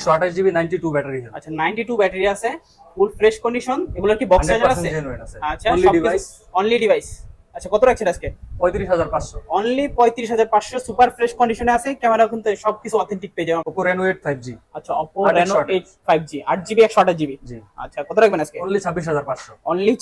একশো আঠাশ GB ninety two battery আচ্ছা 92 ব্যাটারি আছে ফুল ফ্রেশ কন্ডিশন এগুলোর কি বক্স চার্জার আছে? আচ্ছা অনলি ডিভাইস অনলি ডিভাইস আচ্ছা কত রাখছেন আজকে? অনলি পঁয়ত্রিশ হাজার পাঁচশো সুপার ফ্রেশ কন্ডিশনে আছে ক্যামেরা কিন্তু সবকিছু অথেন্টিক পেয়ে যাবেন আচ্ছা জি। আচ্ছা কত রাখবেন আজকে? অনলি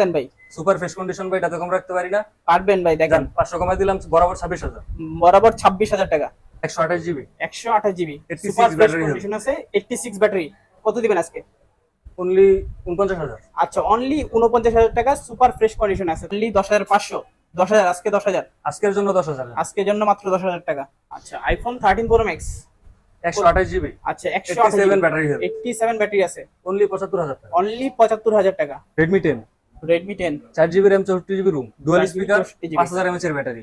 দেন ভাই। সুপার ফ্রেশ কন্ডিশন ভাই এটা তো কম রাখতে পারি না। পারবেন ভাই দেখেন। দেন পাঁচশো কমাই দিলাম বরাবর ছাব্বিশ হাজার। বরাবর ছাব্বিশ হাজার টাকা। 128 GB 128 GB super flash condition আছে 86 ব্যাটারি কত দিবেন আজকে? অনলি 49000 আচ্ছা অনলি 49000 টাকা কন্ডিশন আছে। আজকে 10000 আজকের জন্য 10000 আজকের জন্য মাত্র 10000 টাকা। আচ্ছা আইফোন 13 প্রো ম্যাক্স 128 জিবি আচ্ছা 187 ব্যাটারি 87 ব্যাটারি আছে। অনলি 75000 টাকা। জিবি জিবি রুম এর ব্যাটারি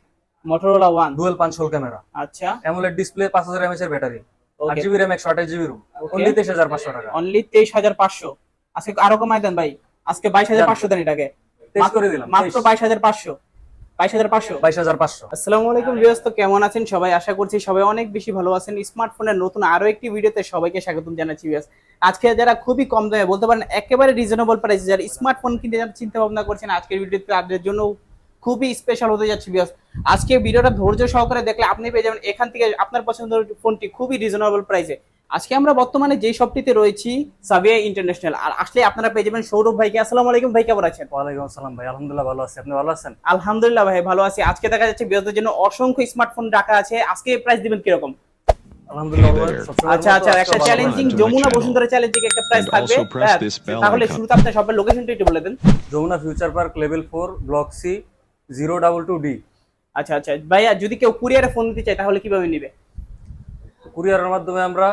মোটরোলা ওয়ান ডুয়েল পাঁচ হোল ক্যামেরা আচ্ছা। অ্যামোলেড ডিসপ্লে পাঁচ হাজার এমএচ এর ব্যাটারি আট ওকে জিবি র্যাম একশো আঠাশ জিবি রুম অনলি তেইশ হাজার পাঁচশো টাকা। অনলি তেইশ হাজার পাঁচশো। আজকে আরও কমাই দেন ভাই। আজকে বাইশ হাজার পাঁচশো দেন এটাকে। করে দিলাম। মাত্র বাইশ হাজার পাঁচশো। বাইশ হাজার পাঁচশো? বাইশ হাজার পাঁচশো। আসসালামু আলাইকুম ভিউয়ার্স তো কেমন আছেন? সবাই আশা করছি সবাই অনেক বেশি ভালো আছেন। স্মার্টফোনের নতুন আরও একটি ভিডিওতে সবাইকে স্বাগতম জানাচ্ছি ভিউয়ার্স আজকে যারা খুবই কম দামে বলতে পারেন একেবারে রিজনেবল প্রাইসে যারা স্মার্টফোন কিনতে চিন্তা ভাবনা করছেন আজকের ভিডিওতে তাদের জন্য খুবই স্পেশাল হতে যাচ্ছে ভিউয়ার্স আজকে ভিডিওটা ধৈর্য সহকারে দেখলে আপনি পেয়ে যাবেন। এখান থেকে আপনার পছন্দের ফোনটি খুবই রিজনেবল প্রাইসে আজকে আমরা বর্তমানে যে শপটিতে রয়েছি সাবিয়া ইন্টারন্যাশনাল আর আসলে আপনারা পেয়ে যাবেন সৌরভ ভাইকে। আসসালামু আলাইকুম ভাই কেমন আছেন? ওয়ালাইকুম আসসালাম ভাই আলহামদুলিল্লাহ ভালো আছি। আপনি ভালো আছেন? আলহামদুলিল্লাহ ভাই ভালো আছি। আজকে দেখা যাচ্ছে বিরোধের জন্য অসংখ্য স্মার্টফোন রাখা আছে। আজকে প্রাইস দিবেন কীরকম? আচ্ছা আচ্ছা একটা চ্যালেঞ্জিং যমুনা বসুন্ধরা চ্যালেঞ্জিং একটা প্রাইস থাকবে। হ্যাঁ, তাহলে. শুরুতে আপনার শপের লোকেশনটা একটু বলে দেন। Jamuna future park level four block C zero double two D আচ্ছা আচ্ছা। ভাইয়া যদি কেউ কুরিয়ারে ফোন দিতে চায় তাহলে কীভাবে নিবে? কুরিয়ারের মাধ্যমে আমরা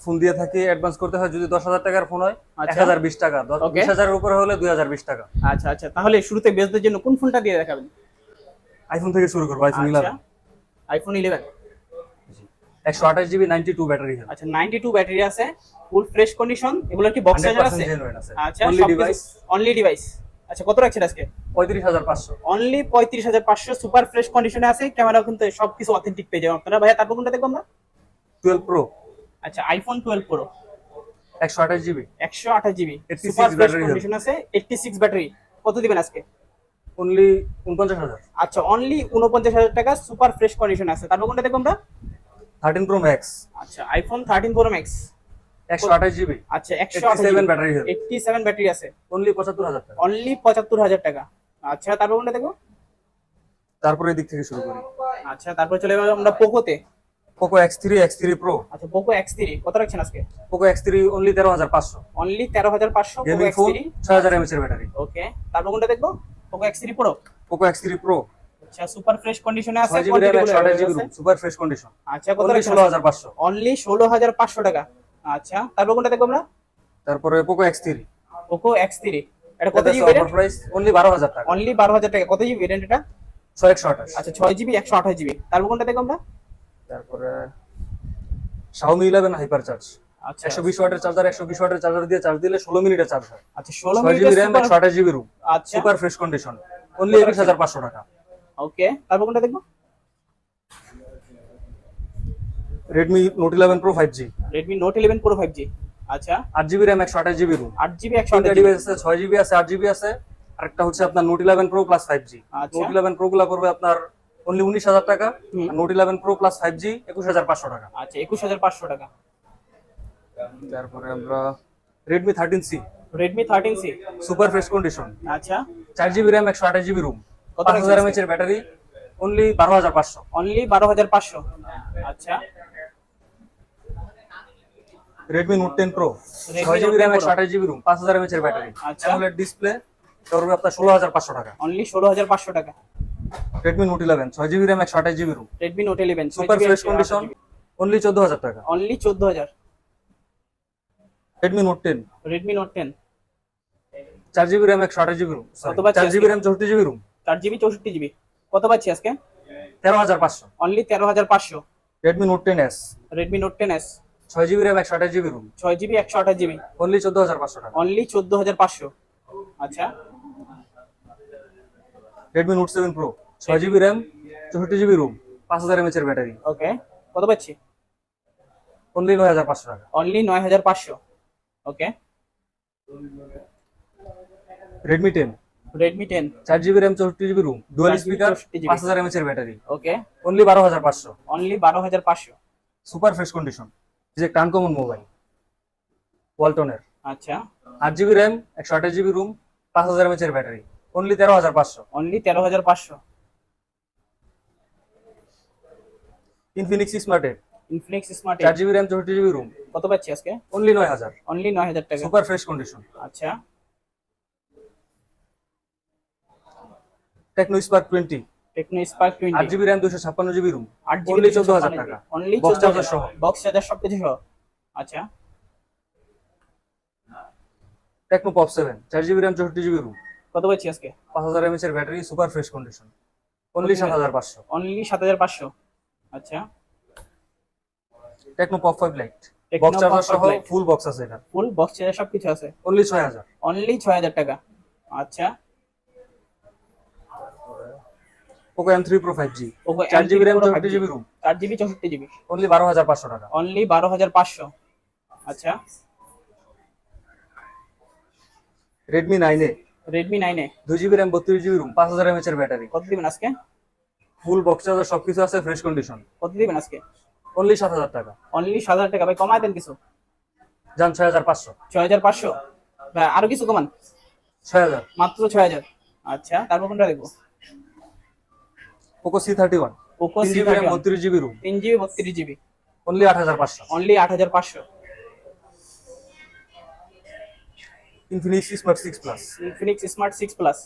ফোন দিয়ে থাকি অ্যাডভান্স করতে হয় যদি দশ হাজার টাকার ফোন হয় এক আচ্ছা। হাজার বিশ টাকা। বিশ হাজারের উপরে হলে দুই হাজার বিশ টাকা। আচ্ছা আচ্ছা। তাহলে শুরুতে বেসদের জন্য কোন ফোনটা দিয়ে দেখাবেন? আইফোন থেকে শুরু করব আইফোন ইলেভেন আইফোন ইলেভেন একশো আঠাশ জিবি নাইনটি টু ব্যাটারি আচ্ছা নাইনটি টু ব্যাটারি আছে ফুল ফ্রেশ কন্ডিশন এগুলোর কি বক্স চার্জার আছে? আচ্ছা অনলি ডিভাইস অনলি ডিভাইস আচ্ছা কত রাখছেন আজকে? পঁয়ত্রিশ হাজার পাঁচশো। অনলি পঁয়ত্রিশ হাজার পাঁচশো সুপার ফ্রেশ কন্ডিশনে আছে ক্যামেরা কিন্তু সবকিছু অথেন্টিক পেয়ে যাবেন আপনারা। ভাইয়া তারপর কোনটা দেখব আমরা? টুয়েলভ প্রো আচ্ছা আইফোন টুয়েলভ প্রো একশো আঠাশ জিবি একশো আঠাশ জিবি সুপার ফ্রেশ কন্ডিশন আছে এইটটি সিক্স ব্যাটারি কত দিবেন আজকে? অনলি উনপঞ্চাশ হাজার। আচ্ছা অনলি উনপঞ্চাশ হাজার টাকা সুপার ফ্রেশ কন্ডিশন আছে। তারপর কোনটা দেখব আমরা? থার্টিন প্রো ম্যাক্স আচ্ছা আইফোন থার্টিন প্রো ম্যাক্স একশো আঠাশ জিবি আচ্ছা একশো 87 battery সেভেন ব্যাটারি আছে। অনলি পঁচাত্তর হাজার টাকা। অনলি পঁচাত্তর হাজার টাকা। আচ্ছা তারপর কোনটা দেখব? তারপরে এদিক থেকে শুরু করি। আচ্ছা তারপর চলে যাব আমরা পোকোতে। Poco X three X three pro আচ্ছা পোকো এক্স থ্রি কত রাখছেন আজকে? পোকো এক্স থ্রি অনলি তেরো হাজার পাঁচশো। অনলি তেরো হাজার পাঁচশো পোকো গেমিং এক্স ফোন ছয় হাজার এমএচ এর ব্যাটারি ওকে তারপর কোনটা দেখব? Poco X three pro Poco X three pro আচ্ছা সুপার ফ্রেশ কন্ডিশনে আছে? সুপার ফ্রেশ কন্ডিশন আচ্ছা কত অনলি ষোলো হাজার পাঁচশো। অনলি টাকা। আচ্ছা তারপর কোনটা দেখব আমরা? তারপরে Poco X three Poco X three এটা কত জিবি অফার প্রাইস অনলি বারো হাজার টাকা। অনলি বারো হাজার টাকা। কত জিবি ভেরিয়েন্ট এটা? ছয় একশো আঠাশ। আচ্ছা ছয় জিবি একশো আঠাশ জিবি তারপর কোনটা দেখব আমরা? তারপরে শাওমি ইলেভেন হাইপার চার্জ আচ্ছা। একশো বিশ ওয়াটের চার্জার একশো বিশ ওয়াটের চার্জার দিয়ে চার্জ দিলে ষোলো মিনিটে চার্জ হয়। আচ্ছা ষোলো ছয় জিবি র্যাম মিনিট একশো আঠাশ জিবি রুম আচ্ছা। সুপার ফ্রেশ কন্ডিশন অনলি একুশ হাজার পাঁচশো টাকা। ওকে তারপর কোনটা দেখব? Redmi note eleven pro five G Redmi note eleven pro five G আচ্ছা। আট জিবি র্যাম একশো আঠাশ জিবি রুম আট জিবি একশো আঠাশ ডিভাইস আছে ছয় জিবি আছে আট জিবি আছে। আরেকটা হচ্ছে আপনার note eleven pro plus five G আচ্ছা। নোট ইলেভেন প্রো গুলা পড়বে আপনার অনলি উনিশ হাজার টাকা। Note eleven pro plus five G একুশ হাজার পাঁচশো টাকা। আচ্ছা একুশ হাজার পাঁচশো টাকা। তারপরে আমরা Redmi thirteen C Redmi thirteen C super fresh condition আচ্ছা। চার জিবি র্যাম একশো আঠাশ জিবি রুম কত হাজার এমএচ এর ব্যাটারি অনলি বারো হাজার পাঁচশো। অনলি বারো হাজার পাঁচশো। আচ্ছা। Redmi note ten pro Redmi ছয় জিবি Note 10 র্যাম Pro। একশো আঠাশ জিবি রুম পাঁচ হাজার এমএচ এর ব্যাটারি আচ্ছা। অ্যামোলেড ডিসপ্লে করবে আপনার ষোলো হাজার পাঁচশো টাকা। অনলি ষোলো হাজার পাঁচশো টাকা। রেডমি নোট ইলেভেন ছয় জিবি র্যাম একশো আঠাশ GB ROM Redmi note eleven super fresh condition only চোদ্দ হাজার টাকা। অনলি চোদ্দ হাজার। Redmi note ten Redmi note ten চার জিবি র্যাম একশো আঠাশ জিবি রুম চার জিবি? র্যাম চৌষট্টি জিবি রুম চার জিবি চৌষট্টি জিবি কত পাচ্ছি আজকে? তেরো হাজার পাঁচশো। অনলি তেরো হাজার পাঁচশো। Redmi note ten S Redmi note ten S ছয় জিবি র্যাম একশো আঠাশ জিবি রুম ছয় জিবি একশো আঠাশ জিবি অনলি চোদ্দ হাজার পাঁচশো টাকা। অনলি চোদ্দ হাজার পাঁচশো। আচ্ছা। রেডমি নোট সেভেন প্রো ছয় জিবি র্যাম চৌষট্টি জিবি রুম পাঁচ হাজার এমএচ এর ব্যাটারি ওকে কত পাচ্ছি? অনলি নয় হাজার পাঁচশো টাকা। অনলি নয় হাজার পাঁচশো। Okay Redmi ten Redmi ten চার জিবি র্যাম চৌষট্টি GB ROM dual speaker 64GB পাঁচ হাজার এমএচ এর ব্যাটারি ওকে অনলি বারো হাজার পাঁচশো। অনলি বারো হাজার পাঁচশো। সুপার ফ্রেশ কন্ডিশন যে একটা আনকমন মোবাইল ওয়ালটনের আচ্ছা। আট জিবি র্যাম একশো আঠাশ জিবি রুম পাঁচ হাজার এমএচ এর ব্যাটারি অনলি তেরো হাজার পাঁচশো। অনলি তেরো হাজার পাঁচশো। ইনফিনিক্স স্মার্ট এর ইনফিনিক্স স্মার্ট চার জিবি র্যাম চৌষট্টি জিবি রুম কত পাচ্ছি আজকে? অনলি নয় হাজার। অনলি নয় হাজার টাকা। সুপার ফ্রেশ কন্ডিশন আচ্ছা। Tecno spark twenty Tecno spark আট টোয়েন্টি জিবি র্যাম দুশো ছাপ্পান্ন জিবি রুম আট জিবি 14,000 টাকা। অনলি Box চোদ্দ charger হাজার সহ। বক্স চার্জার সব কিছু সহ। আচ্ছা। টেকনো পপ সেভেন চার জিবি র্যাম চৌষট্টি জিবি রুম কত পাচ্ছি আজকে? পাঁচ হাজার এমএচ এর battery super fresh condition only সাত হাজার পাঁচশো। অনলি সাত হাজার পাঁচশো। আচ্ছা। Tecno pop five lite Tecno box charger সহ ফুল বক্স আছে এটা। ফুল বক্স চার্জার সব কিছু আছে। অনলি ছয় হাজার। অনলি ছয় হাজার টাকা। আচ্ছা। Poco M three Pro five G চার M3 জিবি র্যাম Pro চৌষট্টি 5G জিবি রুম চার জিবি চৌষট্টি জিবি অনলি বারো হাজার পাঁচশো টাকা। অনলি বারো হাজার পাঁচশো। আচ্ছা। রেডমি নাইন এ রেডমি নাইনে দুই জিবি র্যাম বত্রিশ জিবি রুম পাঁচ হাজার এমএচ এর ব্যাটারি কত দিবেন আজকে? ফুল বক্স চার্জার সবকিছু আছে ফ্রেশ কন্ডিশন কত দিবেন আজকে? অনলি সাত হাজার টাকা। অনলি সাত হাজার টাকা। ভাই কমায় দেন কিছু। যান ছয় হাজার পাঁচশো। ছয় হাজার পাঁচশো। ভাই আরও কিছু কমান? ছয় হাজার। মাত্র ছয় হাজার। আচ্ছা তারপর কোনটা দেখব? Poco C thirty one Poco C GB বত্রিশ জিবি রুম তিন জিবি বত্রিশ জিবি অনলি আট হাজার পাঁচশো। অনলি আট হাজার পাঁচশো। Infinix Smart six Plus Infinix Smart six Plus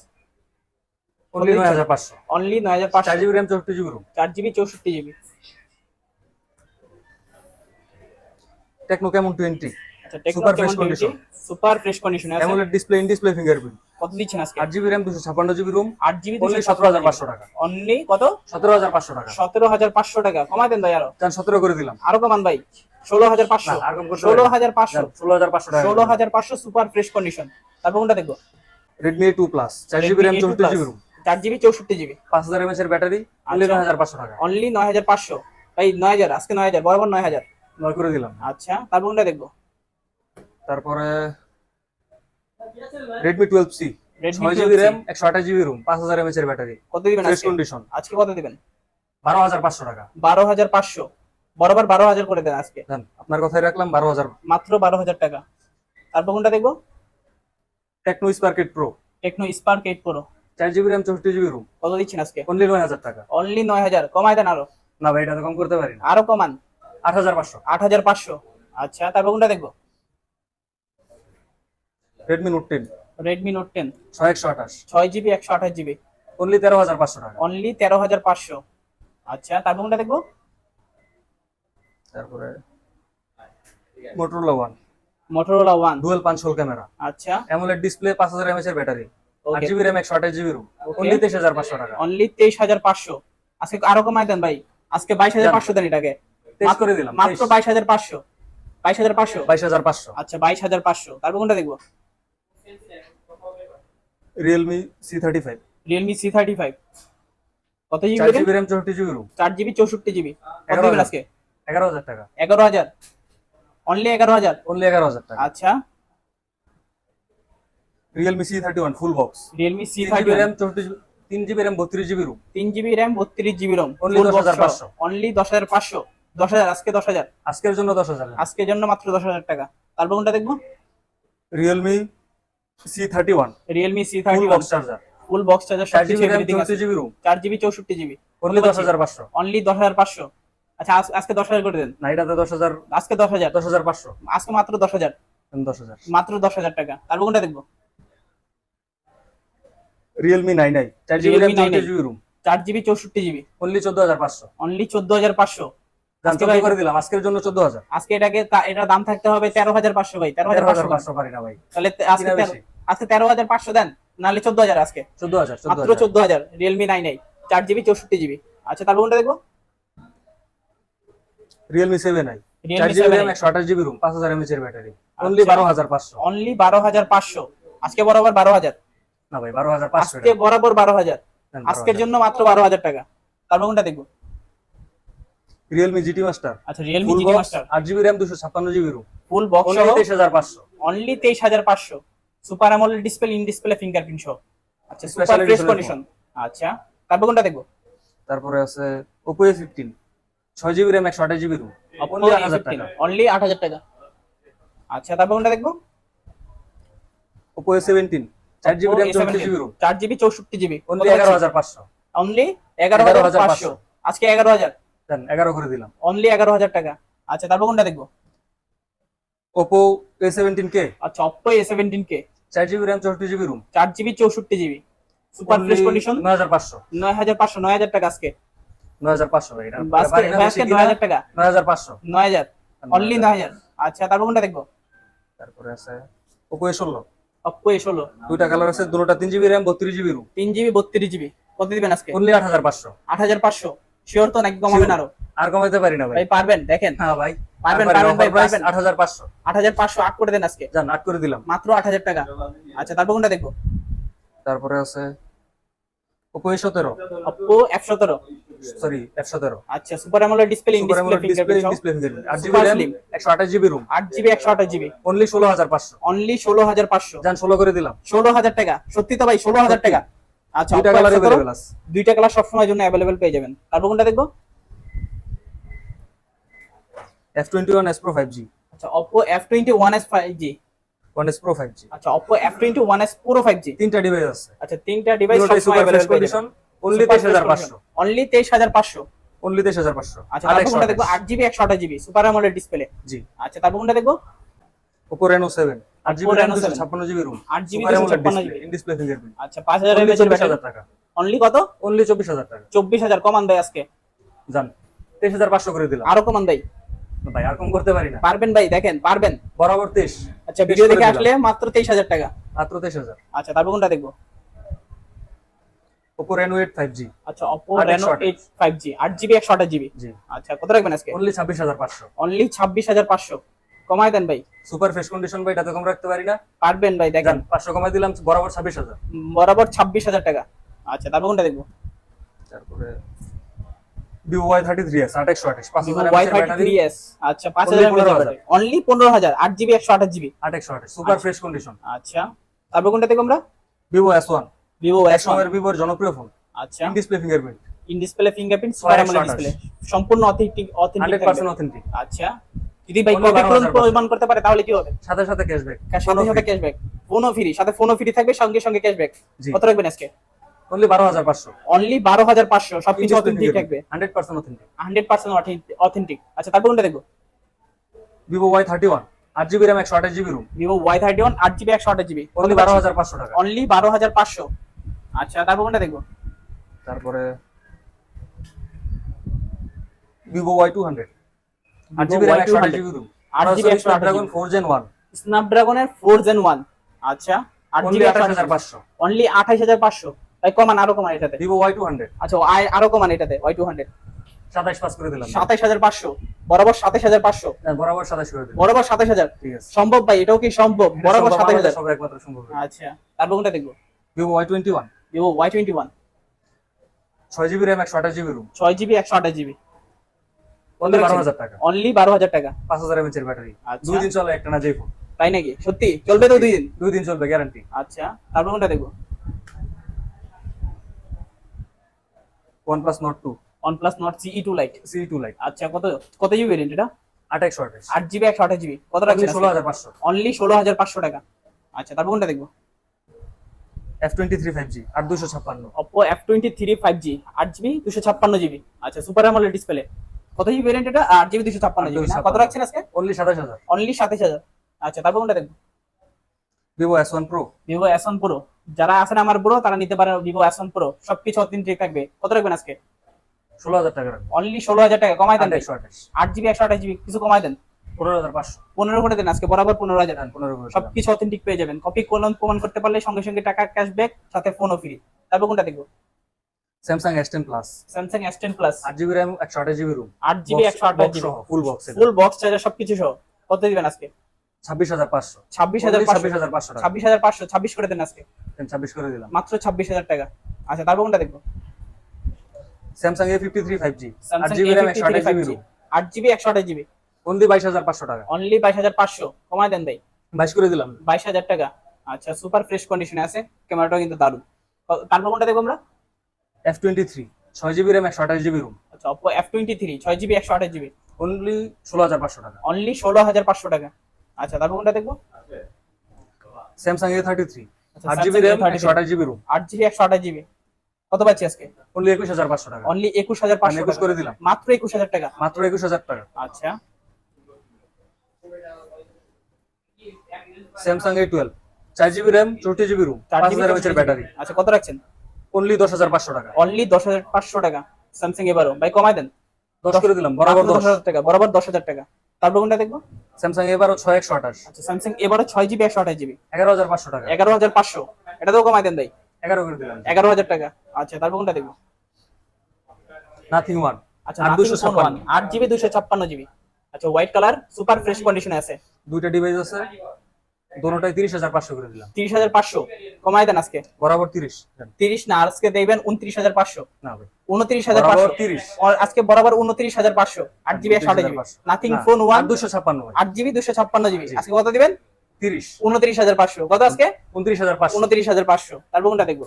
only নয় হাজার পাঁচশো। অনলি নয় হাজার পাঁচশো। চার জিবি র্যাম চৌষট্টি জিবি রুম চার জিবি চৌষট্টি জিবি টেকনো কেমন টোয়েন্টি fresh কেমন condition. Super fresh condition AMOLED display in display fingerprint কত দিচ্ছেন আজকে? আট জিবি র্যাম দুশো ছাপ্পান্ন জিবি রুম আট জিবি অনলি সতেরো হাজার পাঁচশো টাকা। অনলি কত? সতেরো হাজার পাঁচশো টাকা। সতেরো হাজার পাঁচশো টাকা। কমাই দেন ভাই আরও। সতেরো করে দিলাম। আরও কমান ভাই। ষোলো হাজার পাঁচশো। ষোলো হাজার পাঁচশো। ষোলো হাজার পাঁচশো টাকা ষোলো হাজার পাঁচশো সুপার ফ্রেশ কন্ডিশন। তারপর কোনটা দেখব? রেডমি টু প্লাস চার জিবি র্যাম চৌষট্টি জিবি রুম। চার জিবি চৌষট্টি জিবি। পাঁচ হাজার এমএচ এর ব্যাটারি অনলি আচ্ছা। নয় হাজার পাঁচশো টাকা। অনলি নয় হাজার পাঁচশো। ভাই নয় হাজার আজকে নয় হাজার বরাবর নয় হাজার। নয় করে দিলাম। আচ্ছা তারপর কোনটা দেখব? তারপরে রেডমি টুয়েলভ সি Redmi ছয় 12C জিবি র্যাম একশো আঠাশ জিবি রুম পাঁচ হাজার এমএচ এর ব্যাটারি। কত দিবেন ফ্রেশ কন্ডিশন আজকে কত দিবেন? বারো হাজার পাঁচশো টাকা। বারো হাজার পাঁচশো। বরাবর বারো হাজার করে দেন আজকে। আপনার কথাই রাখলাম বারো হাজার। মাত্র বারো হাজার টাকা। তারপর কোনটা দেখব? Tecno Spark eight Pro Tecno Spark eight Pro চার জিবি র্যাম চৌষট্টি জিবি রুম কত দিচ্ছেন আজকে? অনলি নয় হাজার টাকা। অনলি নয় হাজার। কমাই দেন আরও। না ভাই এটা তো কম করতে পারি না। আরও কমান। আট হাজার পাঁচশো। আট হাজার পাঁচশো। আচ্ছা তারপর কোনটা দেখব? Redmi Note ten Redmi Note ten ছয় একশো আঠাশ। ছয় জিবি একশো আঠাশ জিবি। অনলি তেরো হাজার পাঁচশো টাকা। অনলি তেরো হাজার পাঁচশো। আচ্ছা তারপর কোনটা দেখব? তারপরে Motorola one Motorola one dual পাঁচ হোল ক্যামেরা আচ্ছা। অ্যামোলেড ডিসপ্লে পাঁচ হাজার এমএচ এর ব্যাটারি আট জিবি র্যাম একশো আঠাশ জিবি রুম. অনলি তেইশ হাজার পাঁচশো টাকা। অনলি তেইশ হাজার পাঁচশো। আজকে আরও কমাই দেন ভাই। আজকে বাইশ হাজার পাঁচশো দেন এটাকে। করে দিলাম। মাত্র বাইশ হাজার পাঁচশো। বাইশ হাজার পাঁচশো। বাইশ হাজার পাঁচশো। আচ্ছা বাইশ হাজার পাঁচশো। তারপর কোনটা দেখব? Realme C thirty five Realme C thirty five কত জিবি চার জিবি র্যাম চৌষট্টি জিবি রুম চার জিবি চৌষট্টি জিবি কত দিবেন হাজার। আজকে? এগারো হাজার টাকা। এগারো হাজার। অনলি এগারো হাজার? অনলি এগারো হাজার টাকা। আচ্ছা। Realme C thirty one full box Realme C thirty RAM চৌষট্টি তিন জিবি র্যাম বত্রিশ জিবি রুম তিন জিবি র্যাম বত্রিশ জিবি রম Only 10,500 অনলি দশ হাজার পাঁচশো। দশ হাজার আজকে দশ হাজার। আজকের জন্য দশ হাজার। আজকের জন্য মাত্র দশ হাজার টাকা। তারপর কোনটা দেখব? Realme C thirty one Realme C full thirty box charger full box charger চার সব কিছু জিবি আছে। জিবি রুম চার জিবি চৌষট্টি জিবি অনলি দশ হাজার পাঁচশো। অনলি দশ হাজার পাঁচশো। আচ্ছা আজকে দশ হাজার করে দেন। না এটাতে দশ হাজার আজকে দশ হাজার। দশ হাজার পাঁচশো। আজকে মাত্র দশ হাজার। দশ হাজার। মাত্র দশ হাজার টাকা। তারপর কোনটা দেখব? জিবি Realme 9i চৌষট্টি জিবি রুম চার জিবি চৌষট্টি জিবি অনলি চোদ্দ হাজার পাঁচশো। অনলি চোদ্দ হাজার পাঁচশো। যান আজকে ভাই- করে দিলাম। আজকের জন্য চোদ্দ হাজার। আজকে এটাকে এটার দাম থাকতে হবে তেরো হাজার পাঁচশো ভাই। তেরো হাজার তেরো হাজার পাঁচশো। পাঁচশো পারি না ভাই। তাহলে আজকে? আজকে তেরো হাজার পাঁচশো দেন নাহলে চোদ্দ হাজার আজকে। চোদ্দ হাজার মাত্র চোদ্দ হাজার রিয়েলমি নাইন এই চার জিবি চৌষট্টি জিবি আচ্ছা তারপর কোনটা দেখব? রিয়েলমি সেভেন আই চার জিবি র্যাম একশো আঠাশ জিবি রুম পাঁচ হাজার এমএচ এর ব্যাটারি অনলি বারো হাজার পাঁচশো। অনলি বারো হাজার পাঁচশো। আজকে বরাবর বারো হাজার। না ভাই বারো হাজার পাঁচশো আজকে বরাবর বারো হাজার। আজকের জন্য মাত্র বারো হাজার টাকা। তারপর কোনটা দেখব। রিয়েলমি জিটি মাস্টার আচ্ছা রিয়েলমি জিটি মাস্টার আট জিবি র্যাম দুশো ছাপ্পান্ন GB ROM full box only তেইশ হাজার পাঁচশো। অনলি তেইশ হাজার পাঁচশো। Super AMOLED display in display fingerprint সহ। আচ্ছা সুপার Special ফ্রেশ কন্ডিশন আচ্ছা তারপর কোনটা দেখব? তারপরে আছে এ ফিফটিন ছয় জিবি র্যাম একশো আঠাশ জিবি রুম অনলি আট হাজার টাকা। অনলি আট হাজার টাকা। আচ্ছা তারপর কোনটা দেখব? এ সেভেন্টিন চার জিবি র্যাম চৌষট্টি জিবি রুম চার জিবি চৌষট্টি জিবি অনলি এগারো হাজার পাঁচশো। অনলি এগারো হাজার 11,500 পাঁচশো। আজকে এগারো হাজার। দেন এগারো করে দিলাম। অনলি এগারো হাজার টাকা। আচ্ছা তারপর কোনটা দেখব? ওপো এ সেভেন্টিন কে আচ্ছা অপ্পো এ সেভেন্টিন কে চার জিবি র্যাম চৌষট্টি জিবি রুম চার জিবি চৌষট্টি জিবি সুপার ফ্রেশ কন্ডিশন নয় হাজার পাঁচশো। নয় হাজার পাঁচশো নয় হাজার টাকা আজকে। নয় হাজার পাঁচশো ভাই এটা না? নয় হাজার টাকা? নয় হাজার পাঁচশো। নয় হাজার। অনলি নয় হাজার। আচ্ছা তারপর কোনটা দেখব? তারপরে আছে ওপো এ ষোলো। অপ্পো এ ষোলো। দুইটা কালার আছে দুটোটা তিন জিবি র্যাম বত্রিশ জিবি রুম তিন জিবি বত্রিশ জিবি কত দিবেন আজকে? অনলি আট হাজার পাঁচশো। আট হাজার পাঁচশো। শিওর তো নাকি কমাবেন আরও? আর কমাইতে পারি না ভাই। পারবেন দেখেন। হ্যাঁ ভাই পারবেন, পারবেন ভাই, পারবেন। আট হাজার পাঁচশো। আট করে দেন আজকে। যান আট করে দিলাম। মাত্র আট হাজার টাকা। আচ্ছা তারপর কোনটা দেখব? তারপরে আছে সরি আচ্ছা super AMOLED display in display display fingerprint ROM only ষোলো হাজার পাঁচশো। অনলি ষোলো হাজার পাঁচশো। যান ষোলো করে দিলাম। ষোলো হাজার টাকা। সত্যি তো ভাই ষোলো হাজার টাকা। আচ্ছা দুইটা কালার F17 আছে। দুইটা কালার সবসময়ের জন্য অ্যাভেলেবেল পেয়ে যাবেন। তারপর কোনটা দেখব? F twenty one S Pro five G আচ্ছা S five G one S Pro five G আচ্ছা Oppo F twenty one S Pro five G তিনটা ডিভাইস আছে। আচ্ছা তিনটা ডিভাইস সবসময় super fresh condition only only হাজার পাঁচশো। অনলি তেইশ হাজার পাঁচশো। আচ্ছা তারপর কোনটা দেখব? আট জিবি একশো আঠাশ GB super AMOLED display G. আচ্ছা তারপর কোনটা দেখব? জিবি Oppo Reno 7 ছাপ্পান্ন জিবি রুম আট জিবি সুপার দুশো অ্যামোলেড ছাপ্পান্ন display GB in display fingerprint আচ্ছা পাঁচ হাজার অনলি এমএচ ব্যাটারি টাকা। অনলি কত? অনলি চব্বিশ হাজার টাকা। চব্বিশ হাজার কমান দেয় আজকে। হাজার পাঁচশো করে দিলাম। আরও কমান দেয়। ভাই আর কম করতে পারি না। পারবেন ভাই দেখেন পারবেন। বরাবর তেইশ। আচ্ছা ভিডিও দেখে আসলে মাত্র তেইশ হাজার টাকা। মাত্র তেইশ হাজার। আচ্ছা তারপর কোনটা দেখব? Oppo Reno eight five G আচ্ছা অপো আট রেনো একশো আঠাশ। এইট ফাইভ জি আট জিবি একশো আঠাশ জিবি জি। আচ্ছা কত রাখবেন আজকে? অনলি ছাব্বিশ হাজার পাঁচশো। অনলি ছাব্বিশ হাজার পাঁচশো। কমায় দেন ভাই। সুপার ফ্রেশ কন্ডিশন ভাই এটাতে কম রাখতে পারি না। পারবেন ভাই দেখেন। যান পাঁচশো কমাই দিলাম বরাবর ছাব্বিশ হাজার। বরাবর ছাব্বিশ হাজার টাকা। আচ্ছা তারপর কোনটা দেখব? তারপরে এস আচ্ছা পাঁচ Only 15,000 অনলি পনেরো হাজার আট জিবি একশো আঠাশ জিবি। আট একশো আঠাশ সুপার ফ্রেশ কন্ডিশন আচ্ছা। তারপর কোনটা আমরা? ভিভোর জনপ্রিয় ফোন আচ্ছা। In display fingerprint in display fingerprint super AMOLED display সম্পূর্ণ authentic authentic hundred percent authentic আচ্ছা। যদি ভাই Only কপি 12,000 প্রমাণ করতে পারে তাহলে কি হবে? সাথে সাথে ক্যাশব্যাক সাথে সাথে ক্যাশব্যাক ফোনও ফ্রি সাথে ফোনও ফ্রি থাকবে সঙ্গে সঙ্গে ক্যাশব্যাক কত রাখবেন আজকে? অনলি 12500 অনলি 12500 সবকিছু অথেন্টিক থাকবে। 100% অথেন্টিক 100% অথেন্টিক আচ্ছা তারপর কোনটা দেখো Vivo Y31 8GB RAM 128GB ROM Vivo Y31 8GB 128GB only 12500 টাকা। অনলি 12500 আচ্ছা তারপর কোনটা দেখব? তারপরে Vivo Y200 8GB RAM 128GB ROM 8GB Snapdragon 4 Gen 1 Snapdragon এর 4 Gen 1 আচ্ছা 8GB 28500 অনলি 28500 কমান আরও কমান এটাতে। ভিভো ওয়াই টু হান্ড্রেড আচ্ছা আই আরও কমান এটাতে ওয়াই টু হান্ড্রেড পাস করে দিলাম। হাজার পাঁচশো। বরাবর সাতাশ হাজার পাঁচশো। হ্যাঁ, বরাবর করে দিলাম। বরাবর সাতাশ হাজার। সম্ভব ভাই এটাও কি সম্ভব? বরাবর হাজার। একমাত্র সম্ভব। আচ্ছা তারপর কোনটা দেখব। Vivo Y twenty one Vivo Y twenty one ছয় জিবি র্যাম একশো আঠাশ জিবি রুম। ছয় জিবি একশো আঠাশ জিবি। বারো হাজার টাকা। অনলি বারো হাজার টাকা। পাঁচ হাজার আচ্ছা। দুই দিন একটা না যে তাই নাকি? সত্যি? চলবে তো দুই দিন? দুই দিন চলবে গ্যারান্টি আচ্ছা তারপর কোনটা দেখব। OnePlus Nord CE two Lite C two Lite আচ্ছা কত কত জিবি ভেরিয়েন্ট এটা? আট একশো আঠাশ আট জিবি একশো আঠাশ জিবি কত হাজার পাঁচশো। অনলি ষোলো হাজার পাঁচশো টাকা। আচ্ছা তারপর কোনটা দেখব? F twenty three five G আট দুশো ছাপ্পান্ন। Oppo F twenty three five G আট জিবি দুশো ছাপ্পান্ন জিবি আচ্ছা সুপার আমলের ডিসপ্লে কত জিবি ভেরিয়েন্ট এটা? আট জিবি দুশো ছাপ্পান্ন জিবি না? কত রাখছেন আজকে? অনলি সাতাশ হাজার। অনলি সাতাশ হাজার। আচ্ছা তারপর কোনটা দেখব? One Pro Vivo S one Pro যারা আছেন আমার ব্রো তারা নিতে পারেন ভিভো এস ওয়ান প্রো সবকিছু অথেন্টিক থাকবে। কত রাখবেন আজকে? ষোলো হাজার টাকা অনলি ষোলো হাজার টাকা। কমাই দেন। একশো আঠাশ আট জিবি একশো আঠাশ জিবি কিছু কমাই দেন। পনেরো হাজার পাঁচশো। পনেরো করে দেন। আজকে বরাবর পনেরো হাজার। হ্যাঁ, পনেরো। সবকিছু অথেন্টিক পেয়ে যাবেন। কপি কোলন প্রমাণ করতে পারলে সঙ্গে সঙ্গে টাকা ক্যাশব্যাক সাথে ফোনও ফ্রি তারপর কোনটা দেখব? Samsung S ten Plus Samsung S ten Plus আট জিবি র্যাম একশো আঠাশ জিবি রুম আট জিবি একশো আঠাশ GB full box full box charger সবকিছু সহ। কত দিবেন আজকে? ছাব্বিশ হাজার পাঁচশো। ছাব্বিশ হাজার ছাব্বিশ হাজার পাঁচশো ছাব্বিশ হাজার পাঁচশো ছাব্বিশ করে দেন আজকে। ছাব্বিশ করে দিলাম। মাত্র ছাব্বিশ হাজার টাকা। আচ্ছা তারপর কোনটা দেখব? Samsung A fifty three five G আট জিবি র্যাম একশো আঠাশ জিবি রুম আট জিবি একশো আঠাশ জিবি অনলি বাইশ হাজার পাঁচশো টাকা। অনলি বাইশ হাজার পাঁচশো। কমায় দেন ভাই। বাইশ করে দিলাম। বাইশ হাজার টাকা। আচ্ছা সুপার ফ্রেশ কন্ডিশনে আছে। ক্যামেরাটাও কিন্তু দারুণ। তারপর কোনটা দেখব আমরা? এফ টোয়েন্টি থ্রি ছয় জিবি র্যাম একশো আঠাশ জিবি রুম আচ্ছা অপো এফ টোয়েন্টি থ্রি ছয় জিবি একশো আঠাশ জিবি অনলি ষোলো হাজার পাঁচশো টাকা। অনলি ষোলো হাজার পাঁচশো টাকা। আচ্ছা তারপর কোনটা দেখব? স্যামসাং এ থার্টি থ্রি আট জিবি র্যাম A33 একশো আঠাশ জিবি রুম আট জিবি একশো আঠাশ জিবি কত পাচ্ছি আজকে? অনলি একুশ হাজার পাঁচশো টাকা। অনলি একুশ হাজার পাঁচশো একুশ করে দিলাম। মাত্র একুশ হাজার টাকা? মাত্র একুশ হাজার টাকা। আচ্ছা। স্যামসাং এ টুয়েলভ চার জিবি র্যাম চৌষট্টি জিবি রুম চার জিবি এমএচের ব্যাটারি আচ্ছা কত রাখছেন? অনলি দশ হাজার পাঁচশো টাকা। অনলি দশ হাজার পাঁচশো টাকা স্যামসাং এবারও। ভাই কমাই দেন। দশ করে দিলাম বরাবর দশ হাজার টাকা বরাবর দশ হাজার টাকা। তারপর কোনটা দেখব? স্যামসাং এবারও ছয় একশো আঠাশ। আচ্ছা স্যামসাং এবারও ছয় জিবি একশো আঠাশ জিবি এগারো হাজার পাঁচশো টাকা। এগারো হাজার পাঁচশো। এটাতেও কমাই দেন ভাই। এগারো করে দিলাম। এগারো হাজার টাকা। আচ্ছা তারপর কোনটা দেখব? নাথিং ওয়ান আচ্ছা দুশো 256 আট জিবি দুশো ছাপ্পান্ন জিবি আচ্ছা হোয়াইট কালার সুপার ফ্রেশ কন্ডিশনে আছে। দুইটা ডিভাইস আছে। দোনোটাই তিরিশ হাজার পাঁচশো করে দিলাম। তিরিশ হাজার পাঁচশো। কমাই দেন আজকে। বরাবর তিরিশ। তিরিশ না আজকে দেখবেন উনত্রিশ হাজার পাঁচশো। না ভাই। উনত্রিশ হাজার পাঁচশো। আজকে বরাবর উনত্রিশ হাজার পাঁচশো। আট জিবি একশো জিবি। নাথিং ফোন ওয়ান দুশো ছাপ্পান্ন। আট জিবি দুশো ছাপ্পান্ন জিবি। আজকে কত দিবেন? তিরিশ। উনত্রিশ হাজার পাঁচশো। কত আজকে? উনত্রিশ হাজার পাঁচশো। উনত্রিশ হাজার পাঁচশো। তারপর কোনটা দেখব।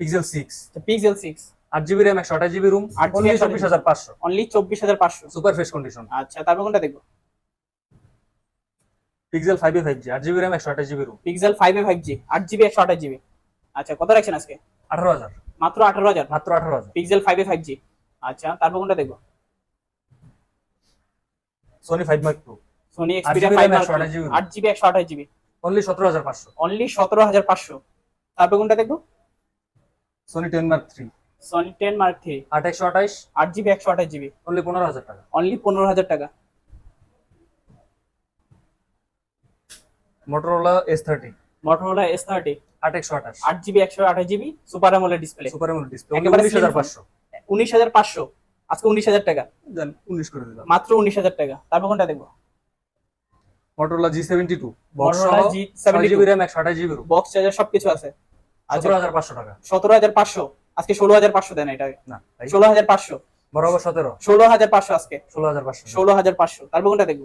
পিক্সেল সিক্স পিক্সেল সিক্স আট জিবি র্যাম একশো আঠাশ জিবি রুম 8 GB অনলি 128 চব্বিশ হাজার পাঁচশো। অনলি চব্বিশ হাজার পাঁচশো। সুপার কন্ডিশন আচ্ছা তারপর কোনটা দেখব। Pixel five A five G আট জিবি র্যাম একশো আঠাশ GB ROM Pixel five A five G আট জিবি একশো আঠাশ জিবি। আচ্ছা কত রাখছেন আজকে? আঠারো হাজার। মাত্র আঠারো হাজার? মাত্র আঠারো হাজার। Pixel five A five G আচ্ছা তারপর কোনটা দেখব? Sony five Mark two Sony Xperia five RAM 128 GB আট জিবি একশো আঠাশ জিবি অনলি সতেরো হাজার পাঁচশো। অনলি সতেরো হাজার পাঁচশো। তারপর কোনটা দেখব? Sony ten Mark three Sony ten Mark three আট একশো আঠাশ। আট জিবি একশো আঠাশ জিবি অনলি পনেরো হাজার টাকা। অনলি পনেরো হাজার টাকা। Motorola S thirty Motorola S thirty আট একশো আঠাশ। আট জিবি একশো আঠাশ জিবি সুপার ডিসপ্লে সুপার এমন ডিসপ্লে উনিশ হাজার পাঁচশো। উনিশ হাজার পাঁচশো। আজকে উনিশ হাজার টাকা। দেন উনিশ করে দিলাম। মাত্র উনিশ হাজার টাকা। তারপর কোনটা দেখব? Motorola G seventy two box G seventy GB RAM একশো আঠাশ জিবি বক্স চার্জার সবকিছু আছে। সতেরো হাজার পাঁচশো টাকা। সতেরো হাজার পাঁচশো। আজকে ষোলো হাজার পাঁচশো দেন এটা না ষোলো হাজার পাঁচশো। বরাবর সতেরো। ষোলো হাজার পাঁচশো আজকে। ষোলো হাজার পাঁচশো। ষোলো হাজার পাঁচশো। তারপর কোনটা দেখব?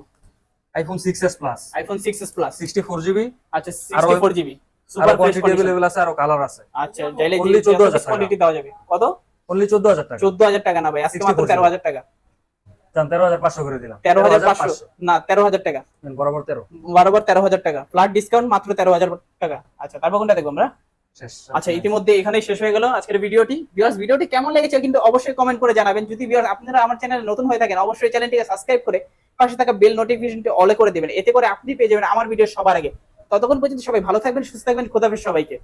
IPhone six S Plus iPhone six S Plus sixty four GB. আচ্ছা sixty four GB. Super quantity available আছে আরও কালার আছে। আচ্ছা চাইলে Only 14,000 টাকা। কোয়ান্টিটি দেওয়া যাবে। কত? অনলি চোদ্দ হাজার টাকা। চোদ্দ হাজার টাকা না ভাই আজকে মাত্র GB তেরো হাজার টাকা। জান তেরো হাজার পাঁচশো করে দিলাম। তেরো হাজার পাঁচশো। না তেরো হাজার টাকা। বরাবর তেরো। বরাবর তেরো হাজার টাকা। ফ্ল্যাট ডিসকাউন্ট মাত্র তেরো হাজার টাকা। আচ্ছা তারপর কোনটা দেখব আমরা? আচ্ছা ইতিমধ্যে এখানেই শেষ হয়ে গেল আজকের ভিডিওটি। ভিউয়ার্স ভিডিওটি কেমন লেগেছে কিন্তু অবশ্যই কমেন্ট করে জানাবেন। যদি ভিউয়ার্স আপনারা আমার চ্যানেলে নতুন হয়ে থাকেন অবশ্যই চ্যানেলটিকে সাবস্ক্রাইব করে পাশে থাকা বেল নোটিফিকেশনটি অলে করে দিবেন। এতে করে আপনি পেয়ে যাবেন আমার ভিডিও সবার আগে। ততক্ষণ পর্যন্ত সবাই ভালো থাকবেন সুস্থ থাকবেন খোদাফের সবাইকে।